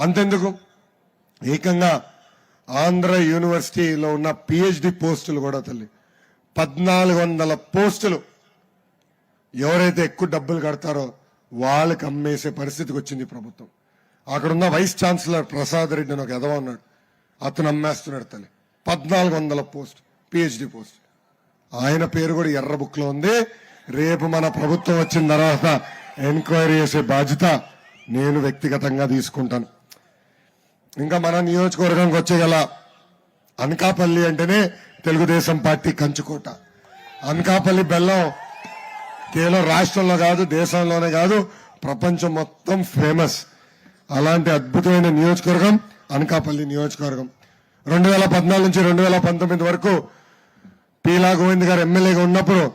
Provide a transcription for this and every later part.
అంతెందుకు? ఏకంగా ఆంధ్ర యూనివర్సిటీలో ఉన్న పిహెచ్డి పోస్టులు కూడా తల్లి. పద్నాలుగు వందల పోస్టులు ఎవరైతే ఎక్కువ డబ్బులు కడతారో వాళ్ళకి అమ్మేసే పరిస్థితికి వచ్చింది ప్రభుత్వం. అక్కడున్న వైస్ ఛాన్సలర్ ప్రసాద్ రెడ్డి అని ఒక ఎదవ ఉన్నాడు. అతను అమ్మేస్తున్నాడు తల్లి. పద్నాలుగు వందల పోస్ట్ పిహెచ్డి పోస్ట్. ఆయన పేరు కూడా ఎర్ర బుక్లో ఉంది. రేపు మన ప్రభుత్వం వచ్చిన తర్వాత ఎంక్వైరీ చేసే బాధ్యత నేను వ్యక్తిగతంగా తీసుకుంటాను. ఇంకా మన నియోజకవర్గానికి వచ్చేగల అనకాపల్లి అంటేనే తెలుగుదేశం పార్టీ కంచుకోట. అనకాపల్లి బెల్లం కేవలం రాష్ట్రంలో కాదు దేశంలోనే కాదు ప్రపంచం మొత్తం ఫేమస్ అలాంటి అద్భుతమైన నియోజకవర్గం అనకాపల్లి నియోజకవర్గం. రెండు వేల పద్నాలుగు నుంచి రెండు వేల పంతొమ్మిది వరకు పీలా గోవింద్ గారు ఎమ్మెల్యేగా ఉన్నప్పుడు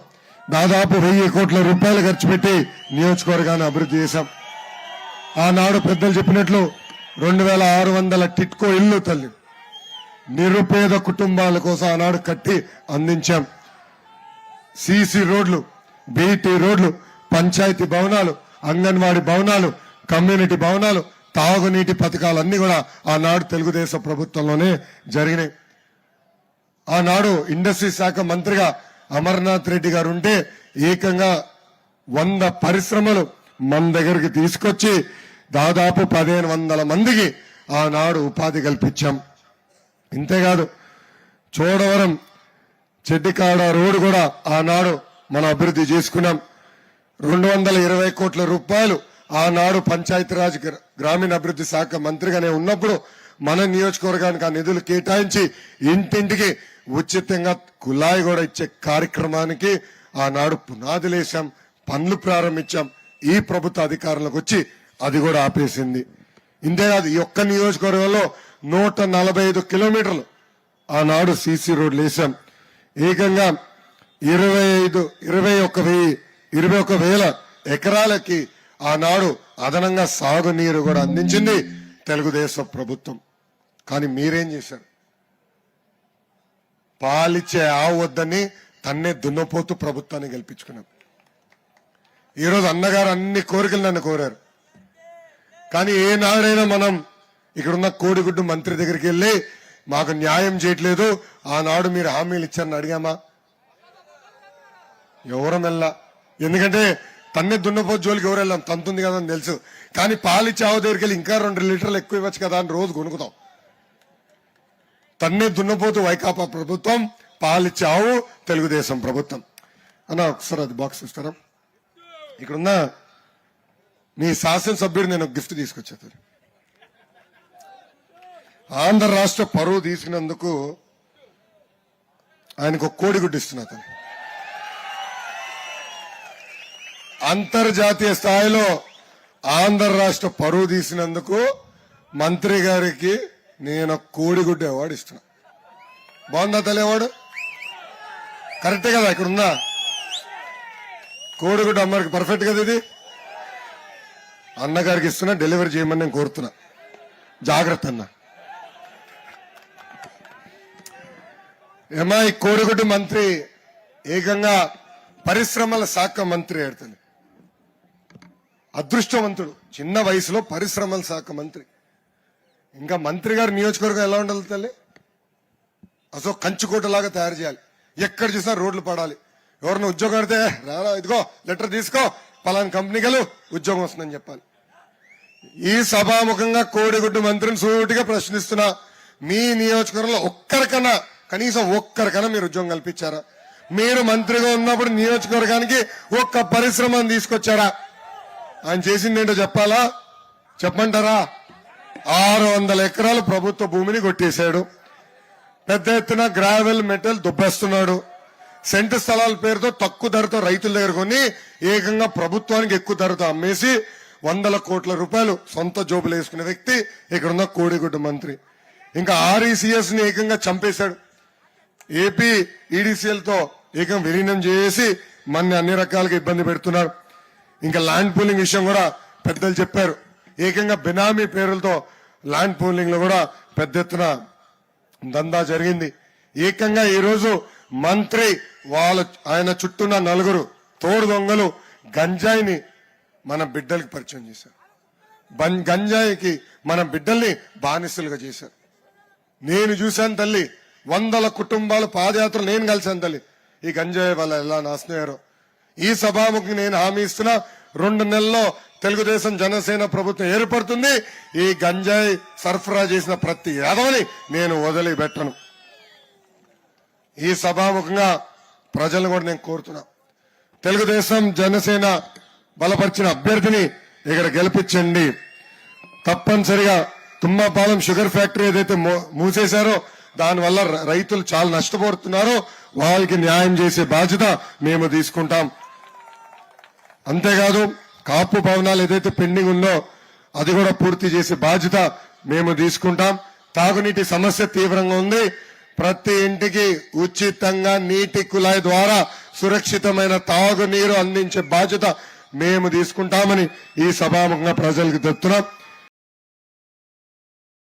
దాదాపు వెయ్యి కోట్ల రూపాయలు ఖర్చు పెట్టి నియోజకవర్గాన్ని అభివృద్ధి చేశాం. ఆనాడు పెద్దలు చెప్పినట్లు రెండు వేల ఆరు వందల టిట్కో ఇల్లు తల్లి. నిరుపేద కుటుంబాల కోసం ఆనాడు కట్టి అందించాం. సిసి రోడ్లు బీటీ రోడ్లు పంచాయతీ భవనాలు అంగన్వాడీ భవనాలు కమ్యూనిటీ భవనాలు తాగునీటి పథకాలన్నీ కూడా ఆనాడు తెలుగుదేశం ప్రభుత్వంలోనే జరిగినాయి. ఆనాడు ఇండస్ట్రీ శాఖ మంత్రిగా అమర్నాథ్ రెడ్డి గారు ఉంటే ఏకంగా వంద పరిశ్రమలు మన దగ్గరికి తీసుకొచ్చి దాదాపు పదిహేను వందల మందికి ఆనాడు ఉపాధి కల్పించాం. ఇంతేకాదు చోడవరం చెడ్డికాడ రోడ్డు కూడా ఆనాడు మనం అభివృద్ధి చేసుకున్నాం. రెండు వందల ఇరవై కోట్ల రూపాయలు ఆనాడు పంచాయతీరాజ్ గ్ర- గ్రామీణ అభివృద్ధి శాఖ మంత్రిగానే ఉన్నప్పుడు మన నియోజకవర్గానికి ఆ నిధులు కేటాయించి ఇంటింటికి ఉచితంగా కుళాయి కూడా ఇచ్చే కార్యక్రమానికి ఆనాడు పునాదులేశాం పనులు ప్రారంభించాం. ఈ ప్రభుత్వ అధికారంలోకి వచ్చి అది కూడా ఆపేసింది. ఇంతేకాదు ఈ ఒక్క నియోజకవర్గంలో నూట నలభై ఐదు కిలోమీటర్లు ఆనాడు సీసీ రోడ్లు వేశాం. ఏకంగా ఇరవై ఐదు ఇరవై ఒక వెయ్యి ఇరవై ఒక వేల ఎకరాలకి ఆనాడు అదనంగా సాగునీరు కూడా అందించింది తెలుగుదేశం ప్రభుత్వం. కానీ మీరేం చేశారు? పాలిచ్చే ఆవు వద్దని తన్నే దున్నపోతూ ప్రభుత్వాన్ని గెలిపించుకున్నాం. ఈరోజు అన్నగారు అన్ని కోరికలు నన్ను కోరారు. కానీ ఏనాడైనా మనం ఇక్కడున్న కోడిగుడ్డు మంత్రి దగ్గరికి వెళ్ళి మాకు న్యాయం చేయట్లేదు ఆనాడు మీరు హామీలు ఇచ్చారని అడిగామా? ఎవరం వెళ్ళా ఎందుకంటే తన్నే దున్నపోతు జోలికి ఎవరు వెళ్ళాం? తంతుంది కదా అని తెలుసు. కానీ పాలు చావు దగ్గరికి వెళ్ళి ఇంకా రెండు లీటర్లు ఎక్కువ ఇవ్వచ్చు కదా అని రోజు కొనుక్కుతాం తన్నే దున్నపోతు వైకాపా ప్రభుత్వం పాలిచ్చావు తెలుగుదేశం ప్రభుత్వం. అన్న ఒకసారి అది బాక్స్ ఇస్తారా ఇక్కడున్న మీ శాసనసభ్యుడు నేను గిఫ్ట్ తీసుకొచ్చాను ఆంధ్ర రాష్ట్ర పరువు తీసుకున్నందుకు ఆయనకు ఒక కోడిగుడ్డు ఇస్తున్నా అతను. అంతర్జాతీయ స్థాయిలో ఆంధ్ర రాష్ట్ర పరువు తీసినందుకు మంత్రి గారికి నేను ఒక కోడిగుడ్డు అవార్డు ఇస్తున్నా. బాగుందా తల్లి అవార్డు? కరెక్టే కదా ఇక్కడ ఉందా కోడిగుడ్డు అమ్మకి పర్ఫెక్ట్ కదా ఇది? అన్నగారికి ఇస్తున్నా డెలివరీ చేయమని నేను కోరుతున్నా. జాగ్రత్త అన్న. ఏమా ఈ కోడిగుడ్డు మంత్రి ఏకంగా పరిశ్రమల శాఖ మంత్రి ఆడుతుంది అదృష్టవంతుడు చిన్న వయసులో పరిశ్రమల శాఖ మంత్రి. ఇంకా మంత్రి గారి నియోజకవర్గం ఎలా ఉండాలి తల్లి? అసలు కంచుకోటలాగా తయారు చేయాలి. ఎక్కడ చూసినా రోడ్లు పడాలి. ఎవరిని ఉద్యోగం అడితే రారా ఇదిగో లెటర్ తీసుకో పలానా కంపెనీకి ఉద్యోగం వస్తుందని చెప్పాలి. ఈ సభాముఖంగా కోడిగుడ్డు మంత్రిని సూటిగా ప్రశ్నిస్తున్నా మీ నియోజకవర్గంలో ఒక్కరికన్నా కనీసం ఒక్కరికన్నా మీరు ఉద్యోగం కల్పించారా? మీరు మంత్రిగా ఉన్నప్పుడు నియోజకవర్గానికి ఒక్క పరిశ్రమను తీసుకొచ్చారా? ఆయన చేసింది ఏంటో చెప్పాలా? చెప్పమంటారా? ఆరు వందల ఎకరాలు ప్రభుత్వ భూమిని కొట్టేశాడు. పెద్ద ఎత్తున గ్రావెల్ మెటల్ దుబ్బేస్తున్నాడు. సెంటు స్థలాల పేరుతో తక్కువ ధరతో రైతుల దగ్గర కొని ఏకంగా ప్రభుత్వానికి ఎక్కువ ధరతో అమ్మేసి వందల కోట్ల రూపాయలు సొంత జోబులు వేసుకునే వ్యక్తి ఇక్కడున్న కోడిగుడ్డ మంత్రి. ఇంకా ఆర్ఈసీఎస్ని ఏకంగా చంపేశాడు. ఏపీ ఈడీసీఎల్తో ఏకంగా ఏకం విలీనం చేసి మన అన్ని రకాలుగా ఇబ్బంది పెడుతున్నారు. ఇంకా ల్యాండ్ పూలింగ్ విషయం కూడా పెద్దలు చెప్పారు. ఏకంగా బినామీ పేరులతో ల్యాండ్ పూలింగ్లో కూడా పెద్ద ఎత్తున దందా జరిగింది. ఏకంగా ఈరోజు మంత్రి వాళ్ళ ఆయన చుట్టూన్న నలుగురు తోడు దొంగలు గంజాయిని మన బిడ్డలకి పరిచయం చేశారు. గంజాయికి మన బిడ్డల్ని బానిసలుగా చేశారు. నేను చూశాను తల్లి వందల కుటుంబాలు పాదయాత్ర నేను కలిశాను తల్లి. ఈ గంజాయి వల్ల ఎలా నాశనయ్యారో ఈ సభాముఖి నేను హామీ ఇస్తున్నా రెండు నెలల్లో తెలుగుదేశం జనసేన ప్రభుత్వం ఏర్పడుతుంది ఈ గంజాయి సరఫరా చేసిన ప్రతి యాదవని నేను వదిలిపెట్టను. ఈ సభాముఖంగా ప్రజలను కూడా నేను కోరుతున్నా. తెలుగుదేశం జనసేన బలపరిచిన అభ్యర్థిని ఇక్కడ గెలిపించండి. తప్పనిసరిగా తుమ్మపాలెం షుగర్ ఫ్యాక్టరీ ఏదైతే మూ- మూసేశారో దానివల్ల రైతులు చాలా నష్టపోతున్నారో. వాళ్ళకి న్యాయం చేసే బాధ్యత మేము తీసుకుంటాం. అంతేకాదు కాపు భవనాలు ఏదైతే పెండింగ్ ఉందో అది కూడా పూర్తి చేసే బాధ్యత మేము తీసుకుంటాం. తాగునీటి సమస్య తీవ్రంగా ఉంది. ప్రతి ఇంటికి ఉచితంగా నీటి కుళాయి ద్వారా సురక్షితమైన తాగునీరు అందించే బాధ్యత మేము తీసుకుంటామని ఈ సభాముఖంగా ప్రజలకు చెప్తున్నాం.